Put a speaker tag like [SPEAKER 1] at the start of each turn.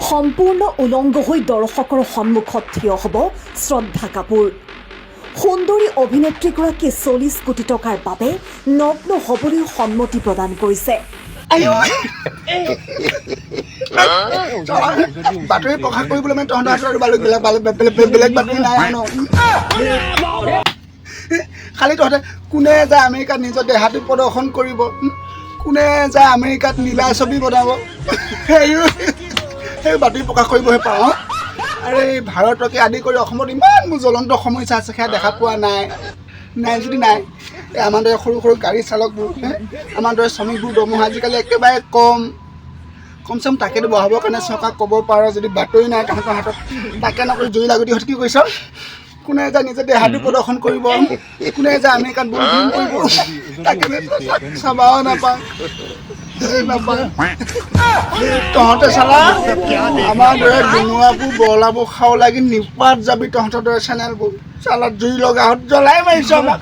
[SPEAKER 1] সম্পূৰ্ণ উলংগ হৈ দৰ্শকৰ সন্মুখত থিয় হ'ব শ্ৰদ্ধা কাপুৰ। সুন্দৰী অভিনেত্ৰীগৰাকীয়ে চল্লিছ কোটি টকাৰ বাবে নগ্ন হ'বলৈ সন্মতি প্ৰদান কৰিছে।
[SPEAKER 2] বাতৰি প্ৰকাশ কৰিবলৈ মানে তহঁতৰ হাতত বেলেগ বেলেগ বাতৰি নাই ন? খালি তহঁতে, কোনে যায় আমেৰিকাত নিজৰ দেহাটো প্ৰদৰ্শন কৰিব? কোনে যায় আমেৰিকাত নীলা ছবি বনাব? সেই বাতৰি প্ৰকাশ কৰিবহে পাওঁ আৰু এই ভাৰতকে আদি কৰি অসমত ইমান মোৰ জ্বলন্ত সমস্যা আছে সেয়া দেখা পোৱা নাই। নাই যদি নাই এই আমাৰ দৰে সৰু সৰু গাড়ী চালকবোৰ? আমাৰ দৰে শ্ৰমিকবোৰ দৰমহা আজিকালি একেবাৰে কম। কম তাকেতো বঢ়াবৰ কাৰণে চৰকাৰক ক'ব পাৰ যদি বাতৰি নাই তাহাঁতৰ হাতত তাকে নকৰি জুই লাগতি কি কৰিছ? কোনে যায় নিজে দেহাটো প্ৰদৰ্শন কৰিব। কোনে যায় আমেৰিকাত বন্ধু কৰিব। তাকে চাবাও নাপায়। তহঁতে চালা? আমাৰ দৰে বনোৱাবোৰ বৰলাবোৰ খাও লাগি নিপাত যাবি তহঁতৰ দৰে চেনেলবোৰ। চালা জুই লগাহঁত জ্বলাই মাৰিছ আমাক।